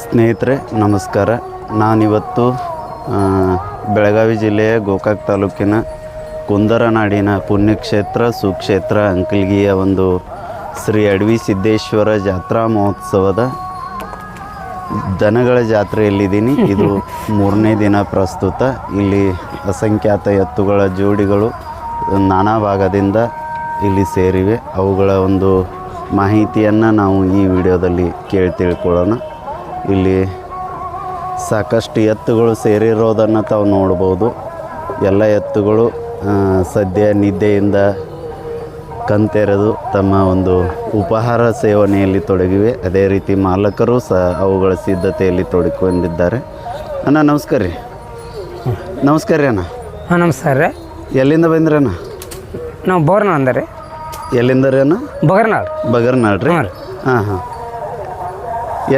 ಸ್ನೇಹಿತರೆ, ನಮಸ್ಕಾರ. ನಾನಿವತ್ತು ಬೆಳಗಾವಿ ಜಿಲ್ಲೆಯ ಗೋಕಾಕ್ ತಾಲೂಕಿನ ಕುಂದರನಾಡಿನ ಪುಣ್ಯಕ್ಷೇತ್ರ, ಸುಕ್ಷೇತ್ರ ಅಂಕಲ್ಗಿಯ ಒಂದು ಶ್ರೀ ಅಡವಿ ಸಿದ್ದೇಶ್ವರ ಜಾತ್ರಾ ಮಹೋತ್ಸವದ ದನಗಳ ಜಾತ್ರೆಯಲ್ಲಿದ್ದೀನಿ. ಇದು ಮೂರನೇ ದಿನ ಪ್ರಸ್ತುತ. ಇಲ್ಲಿ ಅಸಂಖ್ಯಾತ ಎತ್ತುಗಳ ಜೋಡಿಗಳು ನಾನಾ ಭಾಗದಿಂದ ಇಲ್ಲಿ ಸೇರಿವೆ. ಅವುಗಳ ಒಂದು ಮಾಹಿತಿಯನ್ನು ನಾವು ಈ ವಿಡಿಯೋದಲ್ಲಿ ಕೇಳಿ ತಿಳ್ಕೊಳ್ಳೋಣ. ಇಲ್ಲಿ ಸಾಕಷ್ಟು ಎತ್ತುಗಳು ಸೇರಿರೋದನ್ನು ತಾವು ನೋಡ್ಬೋದು. ಎಲ್ಲ ಎತ್ತುಗಳು ಸದ್ಯ ನಿದ್ದೆಯಿಂದ ಕಂತೆರೆದು ತಮ್ಮ ಒಂದು ಉಪಹಾರ ಸೇವನೆಯಲ್ಲಿ ತೊಡಗಿವೆ. ಅದೇ ರೀತಿ ಮಾಲಕರು ಸಹ ಅವುಗಳ ಸಿದ್ಧತೆಯಲ್ಲಿ ತೊಡಕೊಂಡಿದ್ದಾರೆ ಅಣ್ಣ ನಮಸ್ಕಾರ ರೀ. ನಮಸ್ಕಾರ ರೀ ಅಣ್ಣ. ಹಾಂ ನಮಸ್ಕಾರ ರೀ. ಎಲ್ಲಿಂದ ಬಂದ್ರಣ್ಣ ನಾವು ಬೋರ್ನ ಅಂದ ರೀ. ಎಲ್ಲಿಂದ ರೀ ಅಣ್ಣ ಬಗರ್ನಾಳ್. ಬಗರ್ನಾಳ್ ರೀ? ಹಾಂ ರೀ. ಹಾಂ ಹಾಂ.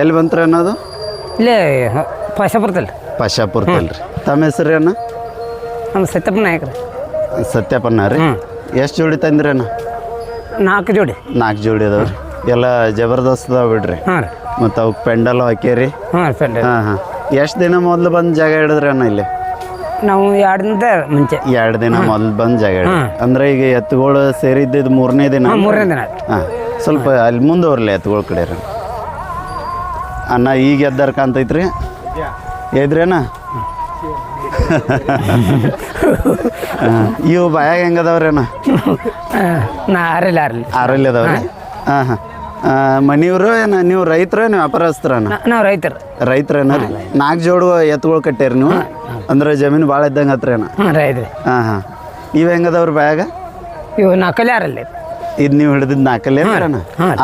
ಎಲ್ಲಿ ಬಂತ್ರಿ ಅನ್ನೋದು? ಇಲ್ಲೇ ಪಾಶ ಬರ್ತಲ್ಲ ಪಾಶಾಪುರದಲ್ಲಿ ರೀ. ತಮ್ಮ ಹೆಸರು ರೀ ಅಣ್ಣ? ನಮ್ಮ ಸತ್ಯಪ್ಪ ನಾಯಕ್ ರೀ. ಸತ್ಯಪನ್ನ ರೀ? ಹ್ಞೂ. ಎಷ್ಟು ಜೋಡಿ ತಂದ್ರಿ ಅಣ್ಣ? ನಾಲ್ಕು ಜೋಡಿ. ನಾಲ್ಕು ಜೋಡಿ ಅದಾವ್ರಿ ಎಲ್ಲ ಜಬರ್ದಸ್ತ್ ಅದಾವ ಬಿಡ್ರಿ. ಹಾಂ ರೀ. ಮತ್ತು ಅವಕ್ಕೆ ಪೆಂಡಲ್ ಹಾಕ್ಯಾರಿ. ಹಾಂ ಪೆಂಡಲ್. ಪೆಂಡ ಹಾಂ ಹಾಂ. ಎಷ್ಟು ದಿನ ಮೊದಲು ಬಂದು ಜಾಗ ಹಿಡಿದ್ರಿ ಅಣ್ಣ ಇಲ್ಲಿ? ನಾವು ಎರಡು ದಿನದ ಮುಂಚೆ. ಎರಡು ದಿನ ಮೊದಲು ಬಂದು ಜಾಗ ಅಂದ್ರೆ ಈಗ ಎತ್ತುಗಳು ಸೇರಿದ್ದು ಮೂರನೇ ದಿನ? ಮೂರನೇ ದಿನ ಹಾಂ ಸ್ವಲ್ಪ ಅಲ್ಲಿ ಮುಂದೆ ಬರ್ಲಿ ಎತ್ತುಗಳ ಕಡೆ ರೀ ಅಣ್ಣ ಈಗ ಎದ್ದಾರ ಕಾಣ್ತೈತ್ರಿ? ಎದ್ರೇನ. ಇವು ಬಾಯಾಗ ಹೆಂಗದವ್ರಿ ಅಣ್ಣ ಆರಲ್ಲಿ ನಾ ಆರಲ್ಲ ಆರಲ್ಲ ಆರಲ್ಲಿ ಅದಾವ್ರಿ? ಹಾಂ ಹಾಂ. ಮನೆಯವರು ಏನು ನೀವು ರೈತರ ನೀವು ವ್ಯಾಪಾರಸ್ಥರಣ್ಣ ನಾವು ರೈತರು. ರೈತರೇನ ರೀ? ನಾಲ್ಕು ಜೋಡು ಎತ್ತುಗಳು ಕಟ್ಟ್ಯಾರ ನೀವು? ಅಂದ್ರೆ ಜಮೀನು ಭಾಳ ಇದ್ದಂಗೆ ಹತ್ರನ? ಹಾಂ ರೈತ್ರಿ ಹಾಂ ಹಾಂ. ಇವು ಹೆಂಗದವ್ರ ಬ್ಯಾಗ? ಇವು ನಾಲ್ಕಲ್ಲಿ ಆರಲ್ಲಿ ಇದು ನೀವು ಹಿಡಿದಿದ್ದು ನಾಲ್ಕಲ್ಲೇ ಹಾಂ.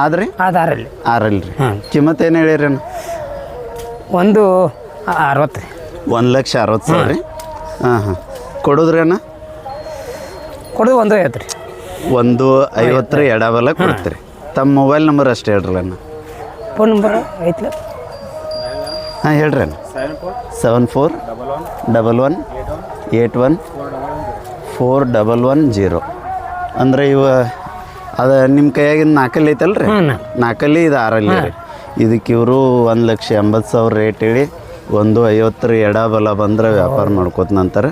ಆದ್ರಿ? ಅದು ಆರಲ್ಲಿ ಆರಲ್ಲ ರೀ ಕಿಮ್ಮತ್ ಏನು ಹೇಳಿರಿ ಒಂದು ಅರವತ್ತು ರೀ. ಒಂದು ಲಕ್ಷ ಅರವತ್ತು ಸಾವಿರ ರೀ? ಹಾಂ ಹಾಂ. ಕೊಡೋದ್ರಿ ಅಣ್ಣ ಕೊಡೋದು ಒಂದು ಐವತ್ತು ರೀ. ಒಂದು ಐವತ್ತರ ಎಡಬಲ ಕೊಡ್ತೀರಿ. ತಮ್ಮ ಮೊಬೈಲ್ ನಂಬರ್ ಅಷ್ಟೇ ಹೇಳ್ರಿ ಅಣ್ಣ. ಫೋನ್ ನಂಬರ್ ಐತ್ಲ. ಹಾಂ ಹೇಳ್ರಿ ಅಣ್ಣ. Seven four double one eight one four double one zero. ಅಂದ್ರೆ ಇವ ಅದು ನಿಮ್ಮ ಕೈಯಾಗಿಂದ ನಾಲ್ಕಲ್ಲಿ ಐತಲ್ಲ ರೀ ನಾಲ್ಕಲ್ಲಿ ಇದು ಆರಲ್ಲಿ ರೀ. ಇದಕ್ಕೆ ಇವರು ಒಂದು ಲಕ್ಷ ಎಂಬತ್ತು ಸಾವಿರ ರೇಟ್ ಹೇಳಿ ಒಂದು ಐವತ್ತರ ಎಡಬಲ ಬಂದ್ರೆ ವ್ಯಾಪಾರ ಮಾಡ್ಕೋತ ನಂತರ.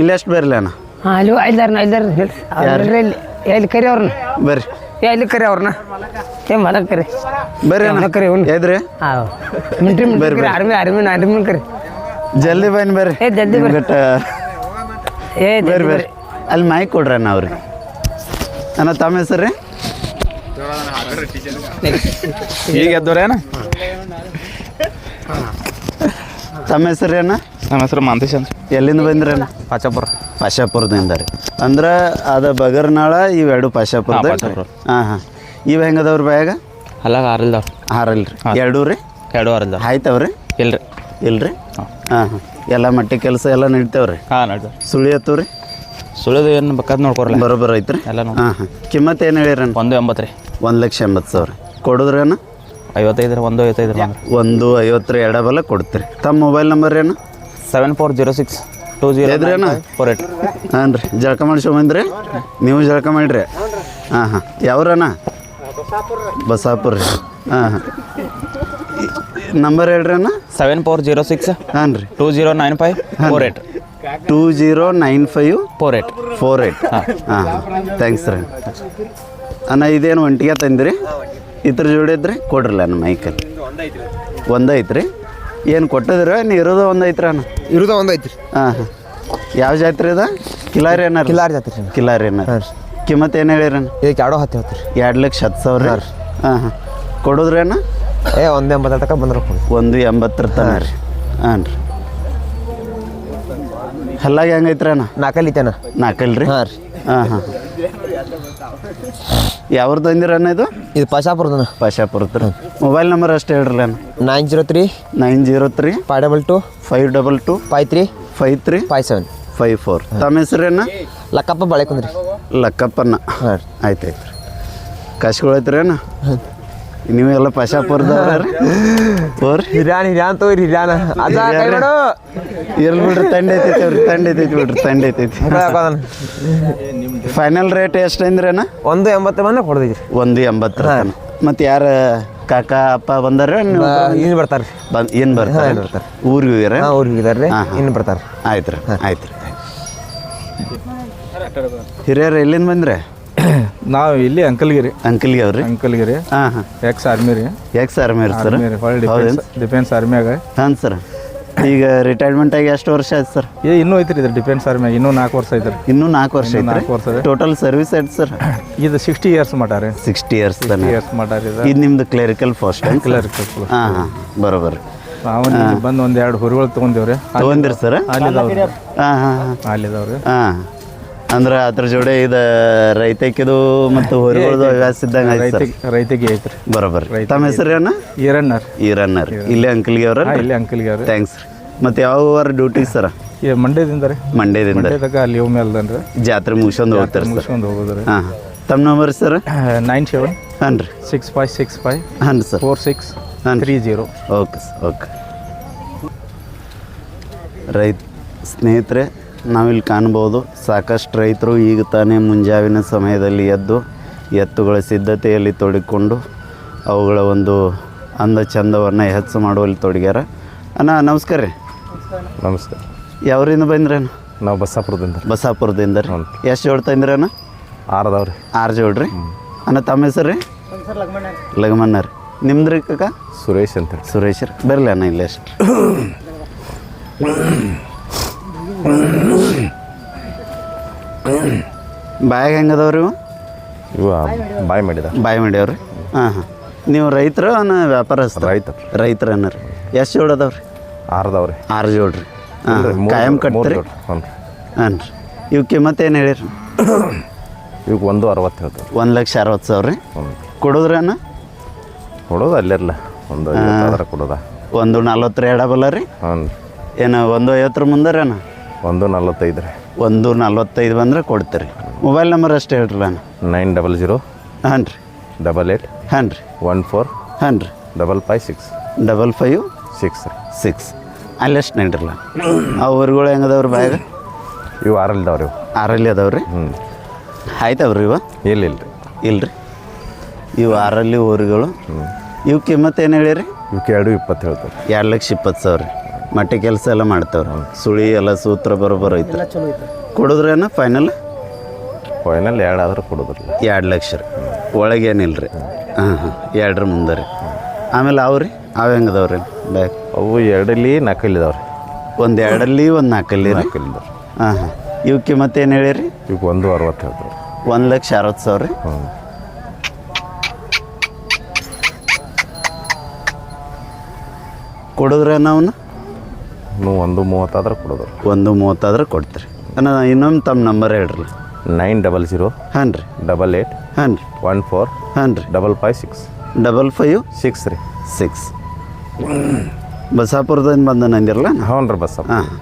ಇಲ್ಲಿ ಎಷ್ಟು ಬರಲಿ ಅಣ್ಣ? ಹಾಂ ಅಲ್ಲಿ ಅವ್ರು ಕರಿ ಅವ್ರನ್ನ? ಏ ಮಲಕ್ ಕರಿ. ಬರ್ರಿ ಅಣ್ಣ. ಕರಿ ಅವ್ನು ಎದ್ರಿ? ಹಾಂ. ಮಿಂಟ್ರಿ ಮಿಂಟ್ರಿ ಕರಿ ಆರ್ಮಿ ಆರ್ಮಿ ಆರ್ಮಿ ಕರಿ. ಜಲ್ದಿ ಬನ್ನಿ ಬರ್ರಿ. ಏ ಜಲ್ದಿ ಬರ್ರಿ. ಏ ಬರ್ರಿ ಬರ್ರಿ. ಅಲ್ಲಿ ಮೈಕ್ ಕೊಡ್ರಿ ಅಣ್ಣ ಅವ್ರಿಗೆ. ಅಣ್ಣ ತಮ್ಮ ಹೆಸರು ರೀ? ಈಗ ಎದ್ದವ್ರೇನ ತಮ್ಮ ಹೆಸರು ಅಣ್ಣ? ನಮ್ಮ ಹೆಸರು ಮಾಂತೇಶ್ ಅಂತ. ಎಲ್ಲಿಂದ ಬಂದ್ರಿ ಅಣ್ಣ? ಪಾಚಾಪುರ. ಪಾಶಾಪುರದಿಂದ ರೀ ಅಂದ್ರೆ ಅದ ಬಗರ್ನಾಳ ಇವೆರಡು ಪಾಶಾಪುರದ ಹಾ, ಪಾಶಾಪುರ. ಹಾಂ ಹಾಂ. ಇವು ಹೆಂಗದವ್ರಿ ಬ್ಯಾಗ? ಅಲ್ಲ ಆರಿಲ್ದವ್ರು. ಹಾರಲ್ ರೀ ಎರಡೂ ರೀ? ಎರಡು ಆರಿಲ್ದವ್ರು. ಆಯ್ತವ್ರಿ? ಇಲ್ರಿ. ಇಲ್ರಿ? ಹಾಂ. ಹಾಂ ಎಲ್ಲ ಮಟ್ಟಿ ಕೆಲಸ ಎಲ್ಲ ನಡಿತಾವ್ರಿ? ಹಾಂ ನೋಡ್ರಿ ಸುಳಿ ಹತ್ತವ್ರಿ ಸುಳಿದು ಏನು ಬೇಕಾದ್ ನೋಡ್ಕೊರಲ್ಲ ಬರೋಬ್ಬರ ಐತ್ರಿ? ಎಲ್ಲ ಹಾಂ ಹಾಂ. ಕಿಮ್ಮತ್ತು ಏನು ಹೇಳಿರಿ ಒಂದು ಎಂಬತ್ತು ರೀ. ಒಂದು ಲಕ್ಷ ಎಂಬತ್ತು ಸಾವಿರ. ಕೊಡಿದ್ರಿ ಏನು ಐವತ್ತೈದು ರೀ ಒಂದು ಐವತ್ತೈದು ಒಂದು ಐವತ್ತರ ಎಡಬಲ ಕೊಡ್ತೀರಿ. ತಮ್ಮ ಮೊಬೈಲ್ ನಂಬರ್ ಏನು? Seven four zero six. Two zero? Four eight ಹಾಂ ರೀ. ಜಳಕ ಮಾಡಿಸ್ಕೊಂಬಂದ್ರಿ? ನೀವು ಜಳಕ ಮಾಡಿರಿ. ಹಾಂ ಹಾಂ. ಯಾವ್ರಣ್ಣ? ಬಸಾಪುರ ರೀ. ಹಾಂ ಹಾಂ. ನಂಬರ್ ಹೇಳ್ರಿ ಅಣ್ಣ ಸೆವೆನ್ ಫೋರ್ ಜೀರೋ ಸಿಕ್ಸ್ ಹಾಂ ರೀ. Two zero nine five four eight two zero nine five four eight four eight ಹಾಂ. ಥ್ಯಾಂಕ್ಸ್ ರೀ. ಅಣ್ಣ ಇದೇನು ಒಂಟಿಗೆ ತಂದಿರಿ? ಇದ್ರ ಜೋಡಿ ಇದ್ರಿ ಕೊಡ್ರಲ್ಲ ಅಣ್ಣ ಮೈಕಲ್ಲಿ ಒಂದು ಐತ್ರಿ. ಏನು ಕೊಟ್ಟದ್ರ? ನೀ ಇರೋದು ಒಂದು ಐತ್ರ ಇರೋದು ಒಂದು ಐತ್ರಿ. ಹಾಂ ಹಾಂ. ಯಾವ ಜಾತ್ರೆ ಅದ? ಕಿಲಾರಿ ಏನಾರ ಕಿಲಾರಿ ಜಾತ್ರೆ ರೀ ಕಿಲಾರಿ ಏನಾರ ಕಿಮ್ಮತ್ತು ಏನು ಹೇಳಿರಣ್ಣ ಇದಕ್ಕೆ ಎರಡೋ ಹತ್ತು ಹೇಳ್ತೀರಿ ಎರಡು ಲಕ್ಷ ಹತ್ತು ಸಾವಿರ. ಹಾಂ ಹಾಂ ಕೊಡೋದ್ರೇನ ಏ ಒಂದು ಎಂಬತ್ತರ ತನಕ ಬಂದ್ರೆ ಕೊಡಿ. ಒಂದು ಎಂಬತ್ತರ ತನ ರೀ. ಹಾಂ ರೀ. ಹಲ್ಲಾಗ ಹೆಂಗೈತ್ರಣ್ಣ ನಾಲ್ಕಲ್ಲಿ ಐತೆನ ನಾಲ್ಕಲ್ ರೀ ಹಾಂ ರೀ. ಹಾಂ ಹಾಂ. ಯಾವ್ದು ತಂದಿರ ಅಣ್ಣ ಇದು? ಇದು ಪಾಶಾಪುರದನ. ಪಾಶಾಪುರತ್ರ ಮೊಬೈಲ್ ನಂಬರ್ ಅಷ್ಟೇ ಹೇಳ್ರಲ್ಲ nine zero three. Nine zero three. Five double two. Five double two. Five three. Five three. Five seven. Five four. ತಮ್ಮ ಹೆಸರೇನ ಲಕ್ಕಪ್ಪ ಬಾಳೆಕುಂದ್ರಿ. ಲಕ್ಕಪ್ಪನ ಆಯ್ತು ಆಯ್ತು. ರೀ ಕಾಶ್ಕೊಳತ್ರೇನ ನೀವೆಲ್ಲ ಪಾಶಾಪುರದವ್ರ? ರೀ ಹೋರಿ. ಹಿರ್ಯಾಣ ಹಿರ್ಯಾನ್ ತಗೋರಿ ಹಿರ್ಯಾಣ. ಅದ ಕೈ ಮಾಡು. ಇರ್ಲಿ ಬಿಡ್ರಿ ತಂಡ ಐತೈತಿ ಅವ್ರಿ ತಂಡ ಐತೈತಿ ಬಿಡ್ರಿ ತಂಡ ಐತೈತಿ. ಫೈನಲ್ ರೇಟ್ ಎಷ್ಟು ಅಂದ್ರೇನ? ಒಂದು ಎಂಬತ್ತು ಬಂದ ಕೊಡ್ದೈತ್ರಿ ಒಂದು ಎಂಬತ್ತರ ಮತ್ತು ಯಾರ ಕಾಕ ಅಪ್ಪ ಬಂದಾರ ಏನು ಬರ್ತಾರೆ ಬಂದ್ ಏನು ಬರ್ತಾರೆ? ಏನ್ ಬರ್ತಾರೆ. ಊರಿಗೆ ಹೋಗ್ಯಾರ? ಊರಿಗೆ ಇದಾರೆ ಹಾಂ, ಹಾಂ. ಇನ್ನು ಬರ್ತಾರೆ ಆಯ್ತು ರೀ ಆಯ್ತು ರೀ ಹಿರಿಯರು ಎಲ್ಲಿಂದ ಬಂದ್ರೆ? ನಾವು ಇಲ್ಲಿ ಅಂಕಲ್ಗಿರಿ. ಅಂಕಲ್ಗೆ ಅವ್ರಿ? ಅಂಕಲ್ಗಿರಿ. ಹಾಂ ಹಾಂ. ಎಕ್ಸ್ ಆರ್ಮಿ ರೀ. Ex army sir? ಆರ್ಮಿ ರೀ. ಹೊಳ್ಳಿ ಹೌದೇನು? ಡಿಫೆನ್ಸ್ ಆರ್ಮಿಯಾಗ ಹಾಂ ಸರ್. ಈಗ ರಿಟೈರ್ಮೆಂಟ್ ಆಗಿ ಎಷ್ಟು ವರ್ಷ ಆಯ್ತು ಸರ್? ಏ ಇನ್ನೂ ಐತ್ರಿ ಇದು ಡಿಫೆನ್ಸ್ ಆರ್ಮಿಯಾಗ ಇನ್ನೂ ನಾಲ್ಕು ವರ್ಷ ಐತ್ರಿ. ಇನ್ನೂ ನಾಲ್ಕು ವರ್ಷ ಐತೆ ನಾಲ್ಕು ವರ್ಷ. ಟೋಟಲ್ ಸರ್ವಿಸ್ ಆಯ್ತು ಸರ್? ಇದು ಸಿಕ್ಸ್ಟಿ ಇಯರ್ಸ್ ಮಟಾರಿ ಸಿಕ್ಸ್ಟಿ ಇಯರ್ಸ್ ತನ? ಇಯರ್ಸ್ ಮಟಾರಿ ಇದು. ಇದು ನಿಮ್ದು ಕ್ಲರಿಕಲ್ ಫಸ್ಟ್ ಟೈಮ್ ಕ್ಲರಿಕಲ್ ಹಾಂ ಹಾಂ. ಬರೋಬರ್. ನಾವು ಬಂದು ಒಂದು ಎರಡು ಹುರುಗಳು ತೊಗೊಂಡೇವ್ರಿ. ತೊಗೊಂದಿರಿ ಸರ್? ಹಾಂ ಹಾಂ ಹಾಂ. ಅಲ್ಲಿದವ್ರಿ. ಹಾಂ. ಅಂದ್ರೆ ಅದ್ರ ಜೋಡಿ ಇದು ರೈತಕ್ಕಿದು ಮತ್ತು ಹೊರಗಳ್ದು ಹವ್ಯಾಸ ಇದ್ದಂಗೆ ಆಯ್ತು ಸರ್. ರೈತಿಗೆ ರೈತಿಗೆ ಐತ್ರಿ. ಬರೋಬರ್. ತಮ್ಮ ಹೆಸರು ಈರಣ್ಣರ್. ಈರನ್ನರ್ ಇಲ್ಲೇ ಅಂಕಲ್ಗೆ ಅವ್ರ ಇಲ್ಲೇ ಅಂಕಲ್ಗೆ ಅವ್ರ. ಥ್ಯಾಂಕ್ಸ್ ಮತ್ತೆ ಯಾವ ಡ್ಯೂಟಿ ಸರ್? ಮಂಡ್ಯದಿಂದ ರೀ. ಮಂಡ್ಯದಿಂದ. ಅಲ್ಲಿ ಒಮ್ಮೆ ಮೇಲ್ದನ್ರಿ ಜಾತ್ರೆ ಮುಗಿಸ್ಕೊಂಡು ಹೋಗ್ತಾರೆ ಸರ್? ಮುಗಿಸ್ಕೊಂಡು ಹೋಗೋದ್ರಿ. ಹಾಂ ತಮ್ಮ ನಂಬರ್ ಸರ್? ನೈನ್ ಸೆವೆನ್ ಹಾಂ ರೀ. ಸಿಕ್ಸ್ ಫೈವ್ ಸಿಕ್ಸ್ ಫೈವ್ ಹಾಂ ಸರ್. ಫೋರ್ ಸಿಕ್ಸ್ ಹಾಂ three zero okay sir okay ರೈತ ಸ್ನೇಹಿತರೆ ನಾವಿಲ್ಲಿ ಕಾಣ್ಬೋದು ಸಾಕಷ್ಟು ರೈತರು ಈಗ ತಾನೇ ಮುಂಜಾವಿನ ಸಮಯದಲ್ಲಿ ಎದ್ದು ಎತ್ತುಗಳ ಸಿದ್ಧತೆಯಲ್ಲಿ ತೊಡಗಿಕೊಂಡು ಅವುಗಳ ಒಂದು ಅಂದ ಚಂದವನ್ನು ಹೆಚ್ಚು ಮಾಡುವಲ್ಲಿ ತೊಡಗ್ಯಾರ. ಅಣ್ಣ ನಮಸ್ಕಾರ ರೀ. ನಮಸ್ಕಾರ ಯಾವ್ರಿಂದ ಬಂದ್ರೇನು ನಾವು ಬಸಾಪುರದಿಂದ ಬಸಾಪುರದಿಂದ ರೀ. ಎಷ್ಟು ಜೋಡ್ ಆರದವ್ರಿ. ಆರು ಜೋಡ್ ರೀ. ಅಣ್ಣ ತಮ್ಮ ಹೆಸರು ರೀ? ಲಗಮಣ್ಣ ರೀ. ನಿಮ್ದು ರೀ ಕಾಕ? ಸುರೇಶ್ ಅಂತ ಸುರೇಶ್ ರೀ. ಬರಲಿ ಅಣ್ಣ ಇಲ್ಲ ಎಷ್ಟು ಬಾಯಾಗ ಹೆಂಗದವ್ರಿ? ಇವು ಬಾಯ್ ಮಾಡಿದ ಬಾಯಿ ಮಾಡ್ಯಾವ್ರಿ? ಹಾಂ ಹಾಂ. ನೀವು ರೈತರು ಅನ್ನ ವ್ಯಾಪಾರಸ್ಥ ರೈತ ರೈತರ ಅನ್ನ ರೀ ಎಷ್ಟು ಜೋಡ್ ಅದಾವ್ರಿ? ಆರದವ್ರಿ. ಆರು ಜೋಡ್ರಿ ಹಾಂ ಕಾಯಂ ಕಟ್ತೀರಿ? ಹ್ಞೂ ಹಾಂ ರೀ. ಇವು ಕಿಮ್ಮತ್ತು ಏನು ಹೇಳಿರಿ ಇವಕ್ಕೆ ಒಂದು ಅರವತ್ತು ಹೇಳ್ತಾರೆ ಒಂದು ಲಕ್ಷ ಅರವತ್ತು ಸಾವಿರ ರೀ. ಕೊಡೋದ್ರಿ ಅಣ್ಣ ಕೊಡೋದು ಅಲ್ಲಿರಲ್ಲ ಒಂದು ಐವತ್ತಾದ್ರೆ ಕೊಡೋದ. ಒಂದು ನಲ್ವತ್ತರ ಎಡಬಲ್ಲ ರೀ. ಹ್ಞೂ ಏನು ಒಂದು ಐವತ್ತರ ಮುಂದೆ ರೀ ಅಣ್ಣ ಒಂದು ನಲ್ವತ್ತೈದು ರೀ. ಒಂದು ನಲ್ವತ್ತೈದು ಬಂದ್ರೆ ಕೊಡ್ತೀರಿ. ಮೊಬೈಲ್ ನಂಬರ್ ಅಷ್ಟೇ ನಾನು ನೈನ್ ಡಬಲ್ ಜೀರೋ ಹಾಂ ರೀ. ಡಬಲ್ ಏಯ್ಟ್ ಹಾಂ ರೀ. ಒನ್ ಫೋರ್ ಹಾಂ ರೀ. Double five six double five six ರೀ. ಸಿಕ್ಸ್. ಅಲ್ಲೆಷ್ಟು ನೈನ್ರಲ್ಲ ಆ ಊರುಗಳು ಹೆಂಗದವ್ರಿ ಬಾಯ್ ಇವು ಆರಲ್ದವ್ರಿ ಇವು. ಆರಲ್ಲಿ ಅದಾವ್ರಿ ಹ್ಞೂ ಆಯ್ತವ್ರಿ ಇವ? ಇಲ್ಲ ಇಲ್ಲ ರೀ. ಇಲ್ರಿ. ಇವು ಆರಲ್ಲಿ ಊರುಗಳು. ಇವು ಕಿಮ್ಮತ್ತು ಏನು ಹೇಳಿರಿ? ಇವಕ್ಕೆ ಎರಡು ಇಪ್ಪತ್ತು ಹೇಳ್ತಾರೆ ಎರಡು ಲಕ್ಷ ಇಪ್ಪತ್ತು ಸಾವಿರ ರೀ. ಮಟ್ಟಿ ಕೆಲಸ ಎಲ್ಲ ಮಾಡ್ತಾವ್ರಿ ಸುಳಿ ಎಲ್ಲ ಸೂತ್ರ ಬರೋಬ್ಬರ ಐತೆ. ಕೊಡಿದ್ರೇನ ಫೈನಲ್ ಫೈನಲ್ ಎರಡು ಆದರೂ ಕೊಡೋದಿಲ್ಲ. ಎರಡು ಲಕ್ಷ ರೀ. ಒಳಗೇನಿಲ್ಲ ರೀ ಹಾಂ ಹಾಂ. ಎರಡರ ಮುಂದೆ ರೀ. ಆಮೇಲೆ ಅವು ರೀ ಅವು ಹೆಂಗದವ್ರಿ? ಬ್ಯಾಗ್ ಅವು ಎರಡಲ್ಲಿ ನಾಲ್ಕಲ್ಲಿದಾವ್ರಿ ಒಂದು ಎರಡಲ್ಲಿ ಒಂದು ನಾಲ್ಕಲ್ಲಿ ನಕಲಿ ಹಾಂ ಹಾಂ. ಇವಕ್ಕೆ ಮತ್ತೇನು ಏನು ಹೇಳಿರಿ? ಇವಕ್ಕೆ ಒಂದು ಅರವತ್ತು ಹೇಳ್ತಾರೆ ಒಂದು ಲಕ್ಷ ಅರವತ್ತು ಸಾವಿರ ರೀ. ಹ್ಞೂ ಕೊಡಿದ್ರೆ ನಾವು ನೀವು ಒಂದು ಮೂವತ್ತಾದ್ರೆ ಕೊಡೋದು. ಒಂದು ಮೂವತ್ತಾದ್ರೆ ಕೊಡ್ತೀರಿ. ನಾನು ಇನ್ನೊಂದು ತಮ್ಮ ನಂಬರ್ ಹೇಳ್ರಿ. ನೈನ್ ಡಬಲ್ ಜೀರೋ ಹಾಂ ರೀ. ಡಬಲ್ ಏಯ್ಟ್ ಹಾಂ ರೀ. ಒನ್ ಫೋರ್ ಹಾಂ ರೀ. Double five six. Double five six ರೀ. ಸಿಕ್ಸ್. ಬಸಾಪುರದಿಂದ ಬಂದ ನಂದಿರಲ್ಲ ಹ್ಞೂ ರೀ ಬಸ್ಸಪ್ಪ ಹಾಂ.